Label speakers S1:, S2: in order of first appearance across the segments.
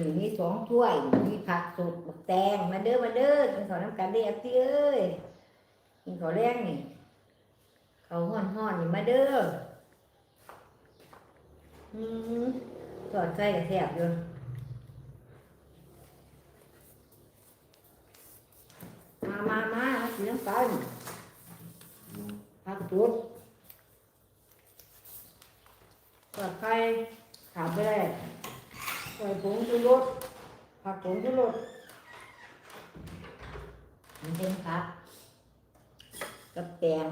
S1: นี่มีสองถ้วย มีผักสดบักแตงมาเด้อมาเด้อกินข้าวน้ำกันเด้อพี่เอ้ยกินข้าวแรงนี่ข้าวห้อนห้อนนี่มาเด้ออืมทอดไส้กับแซ่บอยู่มามามาเอากินน้ำกันผักสดทอดไข่ขาดไปเลย ใส่ผงชูรสผักผงชูรสมันเป็นผักกับแกง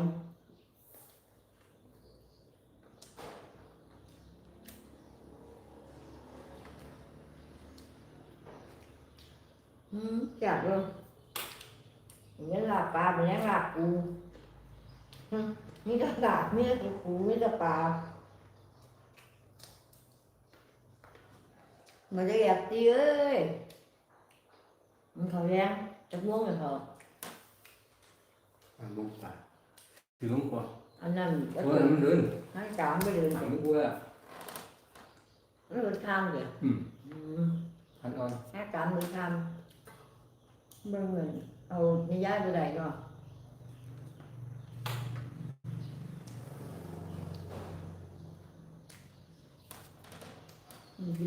S1: อืมจัดเลยเหมือนลาบปลาเหมือนลาบปูอืมมีแต่ลาบมีแต่ปูมีแต่ปลา mà đi gặp đi ơi mình khẩu ra chắc muốn rồi thọ
S2: อันลูกตายคือลุงกว่า
S1: anh nằm
S2: เพ
S1: đất
S2: ราะว่ามันเดิน
S1: nó chọn cái đường
S2: อันลูกกว่า
S1: nó được tham kìa
S2: อืม
S1: ừ.
S2: อันอ่อน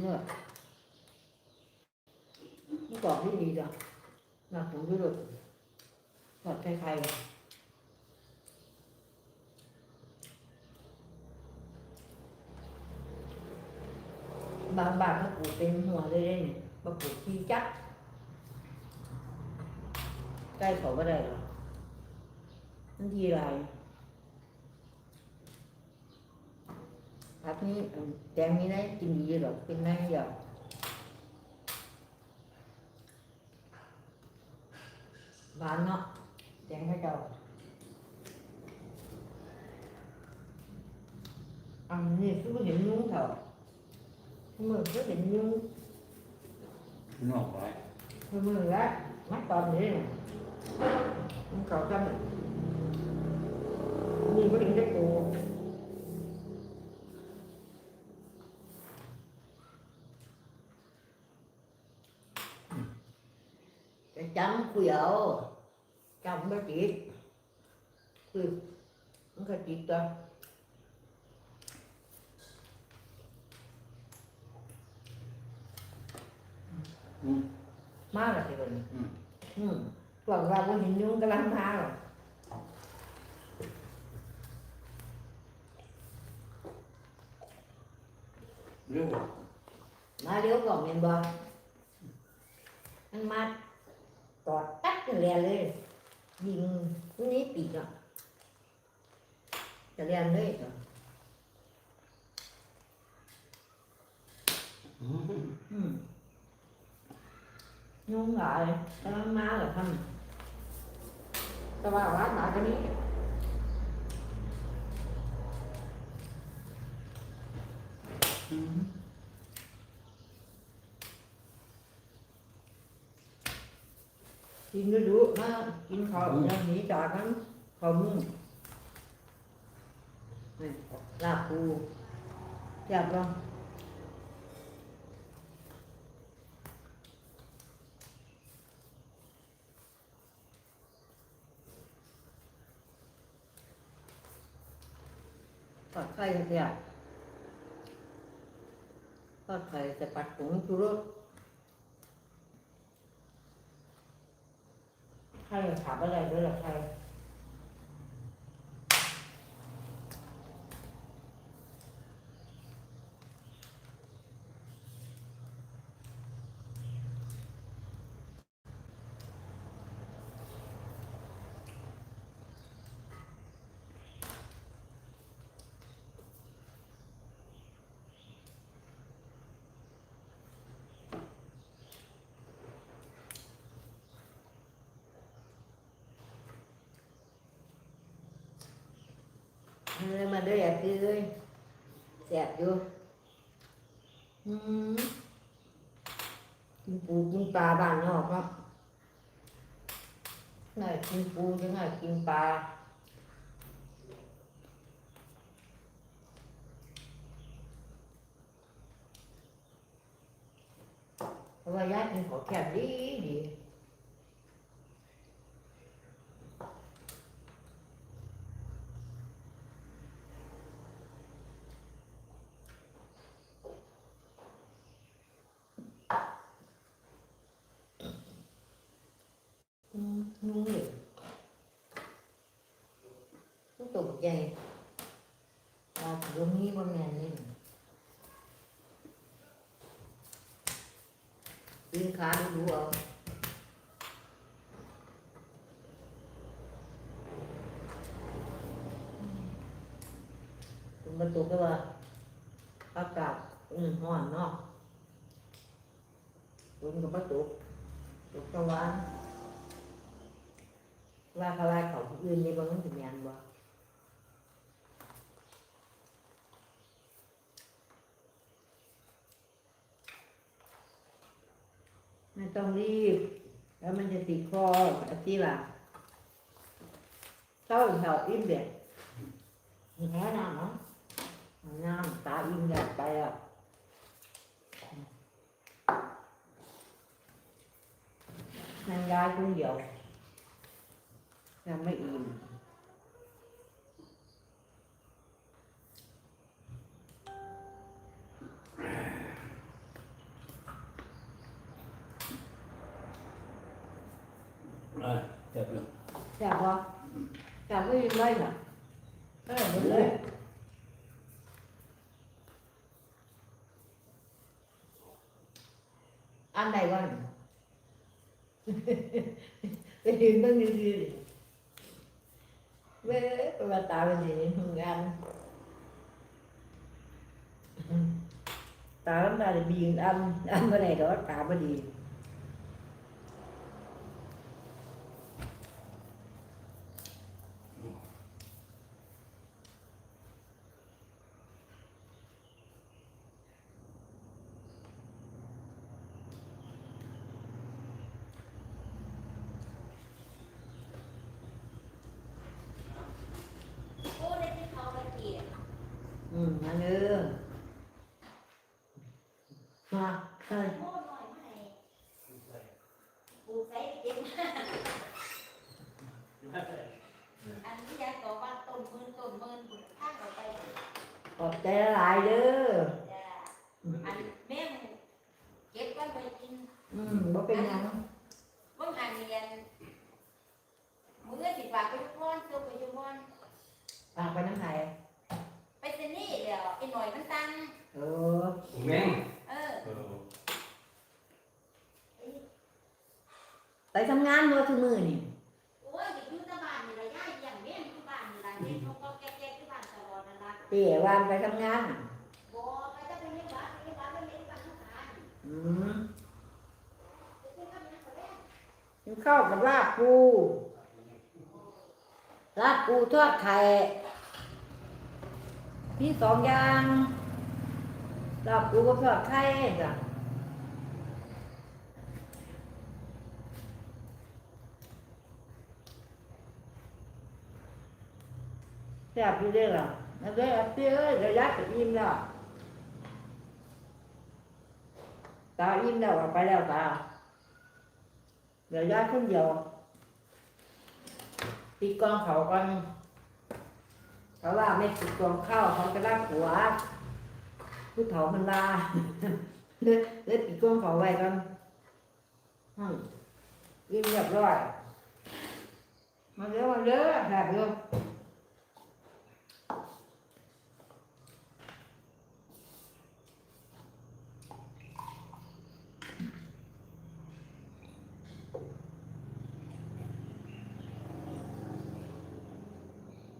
S1: nó chọn được tham bên mình ồ như giá bên đây rồi Ừ, chứ nữa nó còn cái gì đâu mà cũng chưa được Thật thay thay rồi บางบานเขาปลูกเป็นหัวเลยเนี่ยมาปลูกที่จักใกล้เขาก็ได้หรอกมันทีไรพักนี้เอิ่มแตงนี้นะกินดีหรอกเป็นไงเยวหวานเนาะแตงให้เจ้าอัน นี้คือเห็นยุ้งเถอะ mười quyết định nhưng
S2: นอกไว้
S1: mười mười á mắt còn vậy nè không cầu cho mình nhìn có định cái cụ chấm khuỷu chồng nó chị khuỷu không có triệt
S2: đâu. Ừ.
S1: Má là thì mình
S2: ừ.
S1: ừ. còn ra con nhìn nhung cái lắm tha rồi.
S2: Nếu
S1: Má liêu còn miền bờ. Ăn mát. Tắt cái lè lên nhìn cái ní bị rồi cái lè lên rồi
S2: อืม
S1: ừ. nhung lại cái má là thăm tao vào lát lại cái ní
S2: อืม
S1: กินก็รู้นะกินข้าวอย่างนี้จากนั้นข้าวมึงนี่ลาบปูอยากลองทอดไข่เสียทอดไข่จะปัดผงชูรส ใครถามอะไรด้วยหรอใคร เลยมาด้วยอะพี่เอ้ยแสบอยู่อืมกินปูกินปลาบ้านนอกเนาะไหนกินปูจังไงกินปลาราะว่ายายกินของแข็งดีดีอืมนุ่งเลย ตกใจตาถึงนี้บ่แม่นนี่ยืนขาดูเอาคุณประตูก็ว่าอากาศอืมร้อนเนาะคุณกับประตูตกตะวันว่าเขาว่เขาอื่นในบางมันถึงยันบ่ ไม่ต้องรีบ แล้วมันจะติดคออาทิล่ะเจ้าแถวอิ่มเด็ดแค่นั้นเนาะน้ำตาอิ่มเด็ดไปอะนั่งยายคนเดียวยังไม่อิ่ม
S2: อะเจ็บเลย
S1: จับวะจับไม่ยินได้หรอเออหมดเลยอันใดก่อนไปยืนเบิ่งซื่อๆดิเว้ยไปว่าตาเป็นสิหึงอันตาลำตาจะบีงอันอันบ่ได้ดอกตาบ่ดี
S3: โอ้ได้ที่เขาไปเกี่ย
S1: อืมมาเด้อมาใช่
S3: โม่หน่อยไม่ปูใส่เก็บอันนี้ยายบอกว่าต้นมืนต้นมืนบุญข้างออกไป
S1: ขอบใจหลายเด้อ
S3: จ้ะอันแม่มันเก็บไว้ไปกิน
S1: อืมบ่เป็นหยัง
S3: เมื่อหันเรียนมื้อสิฝากไปทุกคนซื้อไปทุกคน
S1: ฝากไปน้ำไผ่
S3: ไลี้ยงบ้าน
S1: ไป
S3: เลี้ยงานนี่ก็แล้ว
S1: กินข้าวกับลาบปูลาบปูทอดไข่มีสองอย่างลาบปูกับทอดไข่จ้ะแซ่บอยู่ด้อล่ะเอ เด้อเอาเตี้ยเอ้ยเดี๋ยวยัดจะอิ่มแล้วตาอิ่มแล้วไปแล้วตาเดี๋ยวย้ายคนเดียวติดกองเขาก่อนเขาว่าไม่ติดกองเข้าเขาจะรักหัวผู้เฒ่ามันลาเลยเลยติดกองเขาไว้ก่อนอืมยิ้มเรียบร้อยมาเร็วมาเร็วแบบเร็ว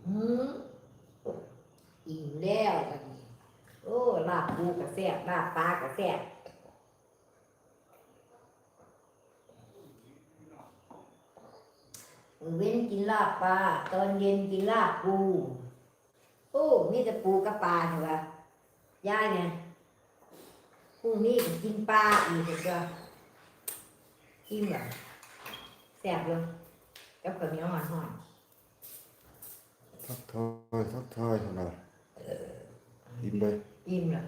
S1: หืมอิ่มแล้วบัดนี้โอ้ลาบปูกระแซ่บ ลาบปลากระแซ่บเว้นกินลาบปลาตอนเย็นกินลาบปูโอ้มีแต่ปูกับปลาใช่ปะย่าเนี่ยพรุ่งนี้กินปลาอีกเด้ออิ่มเหรอแซ่บเลยกับข้าวเหนียวหอนๆ
S2: ทักทายทักทายเท่านั้นกินไป
S1: อิ่มเหรอ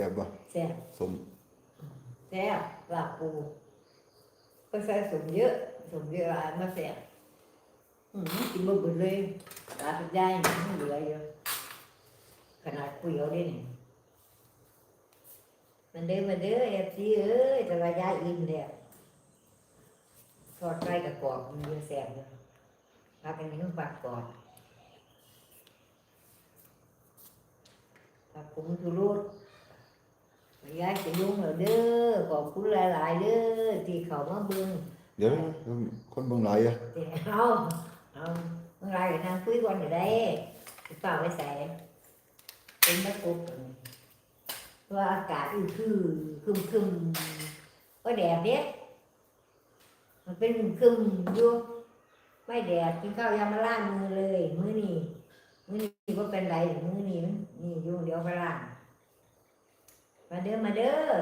S2: ซ่บบ่
S1: แซ่บ
S2: สม
S1: แซ่บลาบปูก็ใส่สมเยอะสมเยอะหลายมาแซ่บอืมกินบ่เบิดเลยตาเป็นได้มันเหลือเยอะขนาดคุยเอาได้นี่มันเด้อมันเด้อเอฟซีเอ้ยแต่ว่ายายอิ่มแล้วทอดไก่กับกรอบมันเยอะแซ่บเลยพากันกินปากกรอบปากผมทุรุด ยายจะยุ่งเหรอเด้อขอบคุณหลายๆเด้อที่เขามาเบิ่ง
S4: เดี๋ยวคนเบิ่งหลายอะ
S1: แต่เอาเอาเมื่อไรกับทางคุยก่อนอยู่ได้เปล่าไว้ใส่เป็นตะกุกว่าอากาศอือคือคึมคึมๆก็แดดเด็ดมันเป็นคึมๆอยู่ไม่แดดกินข้าวยามาล้างมือเลย มื้อนี้มื้อนี้ก็เป็นไรมื้อนี้มันนี่อยู่เดี๋ยวไปล้าง มาเด้อมาเด้อ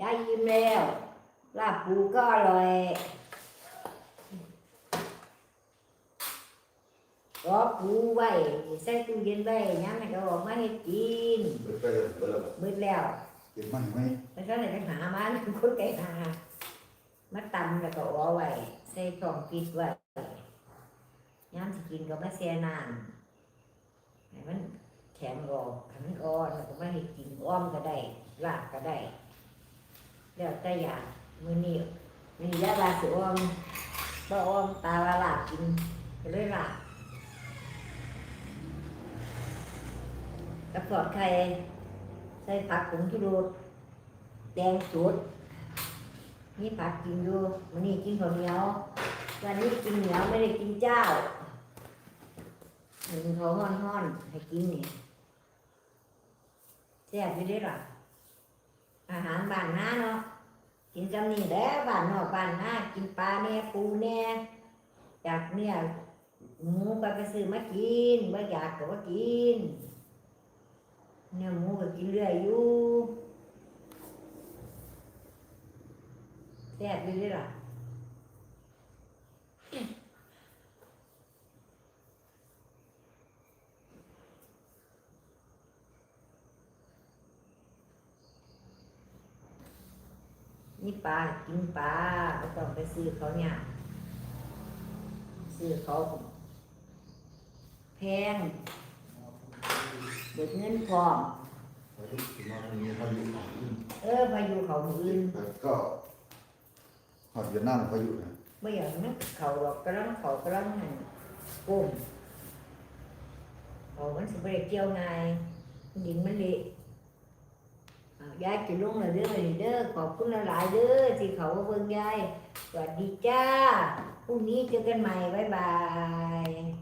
S1: ยายยิ้มแล้วลาบปูก็อร่อยรอปูไว้ใส่ตู้เย็นไว้ย้ำให้เขาออกมาให้กิน
S4: เบิดไปเลยเบิดแล้ว
S1: มืดแล้ว
S4: เก็บมันไหม
S1: แล้วก็เลยไปหามันคนไก่หามาตำแล้วก็เอไว้ใส่กล่องปิดไว้ย้ำสิกินก็มาเสียนานให้มันแข็งออลันอ่อนแล้วก็มาให้กินอ้อมก็ได้ลาบก็ได้แล้วแต่อยากมือนี้มือนี้ยาลาสิอ้อมบ่อ้อมตาลาลาบกินก็เลยลาบกระสอดไข่ใส่ผักผงชูรสแดงสดนี่ผักกินดูวันนี้กินข้าวเหนียววันนี้กินเหนียวไม่ได้กินเจ้าหนึ่งเขาห้อนห้อนๆให้กินนี่แซ่บไปได้หรออาหารบ้านน้าเนาะกินจำนี่แล้วบ้านนอกบ้านน้ากินปลาแน่ปูแน่จากเนี่ยหมูไปไปซื้อมากินบ่อยากก็ว่ากิน เนี่ยหมูก็กินเรื่อยอยู่แซ่บดีเลยล่ะ นี่ปลากินปลาก็ต้องไปซื้อเขาเนี่ยซื้อเขาแพงเด็ดเงินพร้อม
S4: พายุสิมามันมีพายุหลายขึ้น
S1: เออพายุเขามืออื่น
S4: แต่ก็ฮอดเวียดนามพายุนะ
S1: ไม่อย่างนั้นเขาหรอกกำลังเขากำลังนั่นก้มเขามันสิบริเกี่ยวไงายดินมันเละอ่า ยายจะลงเลยเด้อเด้อขอบคุณหลายเด้อที่เขามาเบิ่งยายสวัสดีจ้าพรุ่งนี้เจอกันใหม่บ๊ายบาย